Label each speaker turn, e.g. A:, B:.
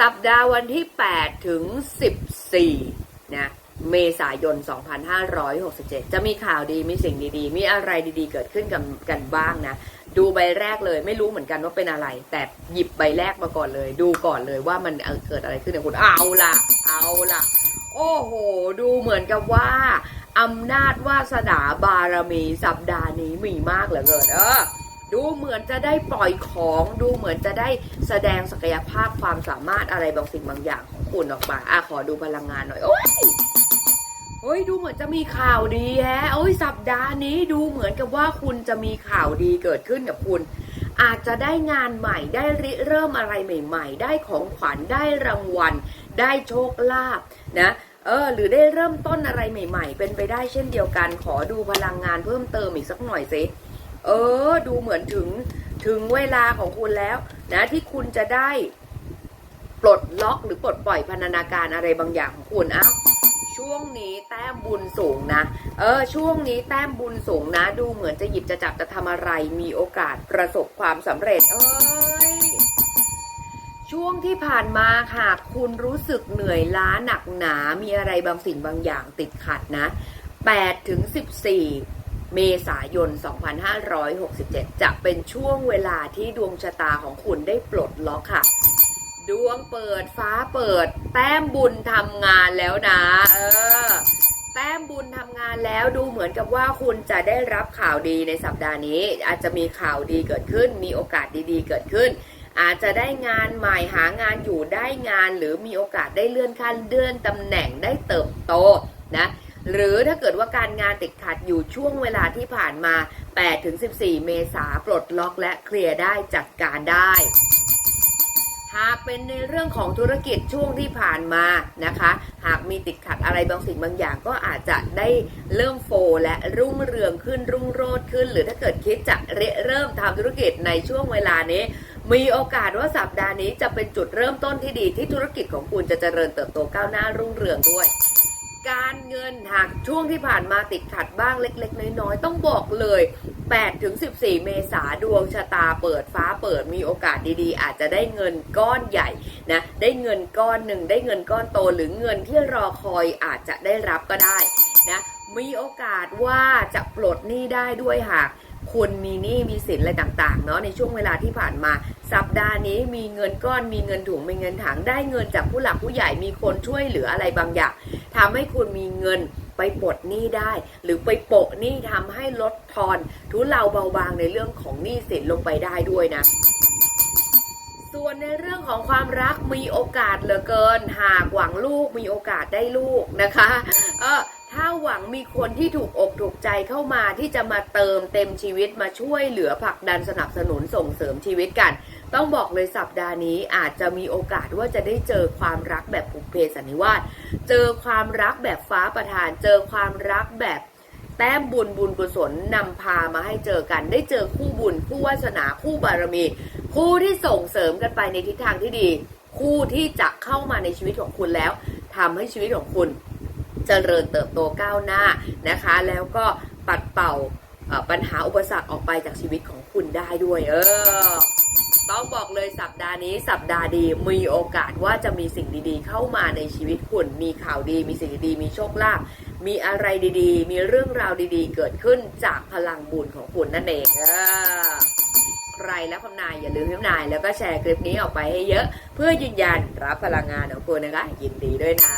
A: สัปดาห์วันที่ 8 ถึง 14 นะ เมษายน 2567 จะมีข่าวดี มีสิ่งดีๆ มีอะไรดีๆ เกิดขึ้นกันกันบ้างนะ ดูใบแรกเลย ไม่รู้เหมือนกันว่าเป็นอะไร แต่หยิบใบแรกมาก่อนเลย ดูก่อนเลยว่ามันเกิดอะไรขึ้นกับคุณ เอาล่ะ เอาล่ะ โอ้โห ดูเหมือนกับว่าอำนาจวาสนาบารมีสัปดาห์นี้มีมากเหลือเกิน เออ ดูเหมือนจะได้ปล่อยของดูเหมือนจะได้แสดงศักยภาพความสามารถอะไรบางสิ่งบางอย่างของคุณออกมาอะขอดูพลังงานหน่อยโอ้ยเฮ้ยดูเหมือนจะมีข่าวดีแฮะโอ้ยสัปดาห์นี้ดูเหมือนกับว่าคุณจะมีข่าวดีเกิดขึ้นกับคุณ อาจจะได้งานใหม่ได้ริเริ่มอะไรใหม่ ๆ ได้ของขวัญได้รางวัล ได้โชคลาภนะเออหรือได้เริ่มต้นอะไรใหม่ ๆ เป็นไปได้เช่นเดียวกัน ขอดูพลังงานเพิ่มเติมอีกสักหน่อยสิ เออ ดูเหมือนถึงถึงเวลาของคุณแล้วนะที่คุณจะได้ปลดล็อกหรือปลดปล่อยพันธนาการอะไรบางอย่างของคุณอ้าวช่วงนี้แต้มบุญสูงนะ เออ ช่วงนี้แต้มบุญสูงนะ ดูเหมือนจะหยิบจะจับจะทำอะไร มีโอกาสประสบความสำเร็จ เอ้ย ช่วงที่ผ่านมาหากคุณรู้สึกเหนื่อยล้าหนักหนา มีอะไรบางสิ่งบางอย่างติดขัดนะ8ถึง14 เมษายน 2567 จะเป็นช่วงเวลาที่ดวงชะตาของคุณได้ปลดล็อกค่ะ ดวงเปิดฟ้าเปิด แต้มบุญทำงานแล้วนะ เออ แต้มบุญทำงานแล้วดูเหมือนกับว่าคุณจะได้รับข่าวดีในสัปดาห์นี้ อาจจะมีข่าวดีเกิดขึ้น มีโอกาสดีๆ เกิดขึ้น อาจจะได้งานใหม่หางานอยู่ได้งาน หรือมีโอกาสได้เลื่อนขั้นเลื่อนตำแหน่งได้เติบโตนะ หรือถ้าเกิดว่าการงานติดขัดอยู่ช่วงเวลาที่ผ่านมา8ถึง14 เมษาปลดล็อกและเคลียร์ได้จัดการได้ หากเป็นในเรื่องของธุรกิจช่วงที่ผ่านมานะคะ หากมีติดขัดอะไรบางสิ่งบางอย่างก็อาจจะได้เริ่มโฟลและรุ่งเรืองขึ้นรุ่งโรจน์ขึ้น หรือถ้าเกิดคิดจะเริ่เริ่มทำธุรกิจในช่วงเวลานี้มีโอกาสว่าสัปดาห์นี้จะเป็นจุดเริ่มต้นที่ดีที่ธุรกิจของคุณจะเจริญเติบโตก้าวหน้ารุ่งเรืองด้วย การเงินหากช่วงที่ผ่านมาติดขัดบ้างเล็ก ๆ น้อยๆต้องบอกเลย8ถึง14 เมษาดวงชะตาเปิดฟ้าเปิดมีโอกาสดีๆ อาจจะได้เงินก้อนใหญ่นะได้เงินก้อนหนึ่งได้เงินก้อนโตหรือเงินที่รอคอยอาจจะได้รับก็ได้นะมีโอกาสว่าจะปลดหนี้ได้ด้วยหากคุณมีหนี้มีสินอะไรต่างๆเนาะในช่วงเวลาที่ผ่านมา สัปดาห์นี้มีเงินก้อนมีเงินถุงมีเงินถังได้เงินจากผู้หลักผู้ใหญ่มีคนช่วยเหลืออะไรบางอย่าง ทำให้คุณมีเงินไปปลดหนี้ได้ หรือไปโปะหนี้ทำให้ลดทอน ทุเลาเบาบางในเรื่องของหนี้สินลงไปได้ด้วยนะส่วนในเรื่องของความรักมีโอกาสเหลือเกิน หากหวังลูกมีโอกาสได้ลูกนะคะ เออ ถ้าหวังมีคนที่ถูกอกถูกใจเข้ามาที่จะมาเติมเต็มชีวิตมาช่วยเหลือผลักดันสนับสนุนส่งเสริมชีวิตกัน ต้องบอกเลยสัปดาห์นี้อาจจะมีโอกาสว่าจะได้เจอความรักแบบผุเพสันนิวาสเจอความรักแบบฟ้าประทาน เจอความรักแบบแต้มบุญบุญกุศลนำพามาให้เจอกัน ได้เจอคู่บุญคู่วาสนาคู่บารมี คู่ที่ส่งเสริมกันไปในทิศทางที่ดี คู่ที่จะเข้ามาในชีวิตของคุณแล้วทำให้ชีวิตของคุณ เจริญเติบโตก้าวหน้านะคะ แล้วก็ปัดเป่าปัญหาอุปสรรคออกไปจากชีวิตของคุณได้ด้วย เออ ต้องบอกเลยสัปดาห์นี้สัปดาห์ดีมีโอกาสว่าจะมีสิ่งดีๆ เข้ามาในชีวิตคุณ มีข่าวดี มีสิ่งดีๆมีโชคลาภมีอะไรดีๆ มีเรื่องราวดีๆ เกิดขึ้นจากพลังบุญของคุณนั่นเองเออใครแล้วคำนายอย่าลืมพิมพ์นาย แล้วก็แชร์คลิปนี้ออกไปให้เยอะ เพื่อยืนยันรับพลังงานของคุณนะคะยินดีด้วยนะ